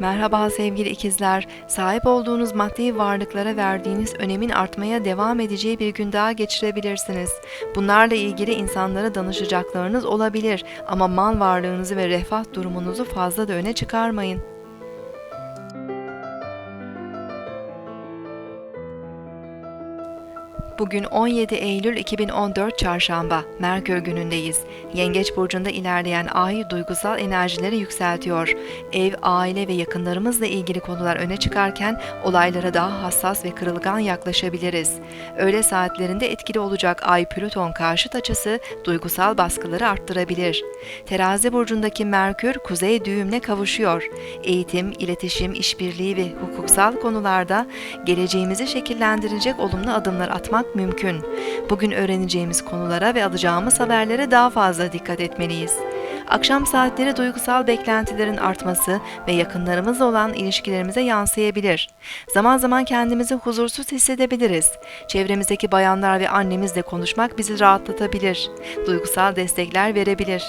Merhaba sevgili ikizler. Sahip olduğunuz maddi varlıklara verdiğiniz önemin artmaya devam edeceği bir gün daha geçirebilirsiniz. Bunlarla ilgili insanlara danışacaklarınız olabilir ama mal varlığınızı ve refah durumunuzu fazla da öne çıkarmayın. Bugün 17 Eylül 2014 Çarşamba, Merkür günündeyiz. Yengeç burcunda ilerleyen ay duygusal enerjileri yükseltiyor. Ev, aile ve yakınlarımızla ilgili konular öne çıkarken olaylara daha hassas ve kırılgan yaklaşabiliriz. Öğle saatlerinde etkili olacak ay Plüton karşıt açısı duygusal baskıları arttırabilir. Terazi burcundaki Merkür kuzey düğümle kavuşuyor. Eğitim, iletişim, işbirliği ve hukuksal konularda geleceğimizi şekillendirecek olumlu adımlar atmak mümkün. Bugün öğreneceğimiz konulara ve alacağımız haberlere daha fazla dikkat etmeliyiz. Akşam saatleri duygusal beklentilerin artması ve yakınlarımızla olan ilişkilerimize yansıyabilir. Zaman zaman kendimizi huzursuz hissedebiliriz. Çevremizdeki bayanlar ve annemizle konuşmak bizi rahatlatabilir. Duygusal destekler verebilir.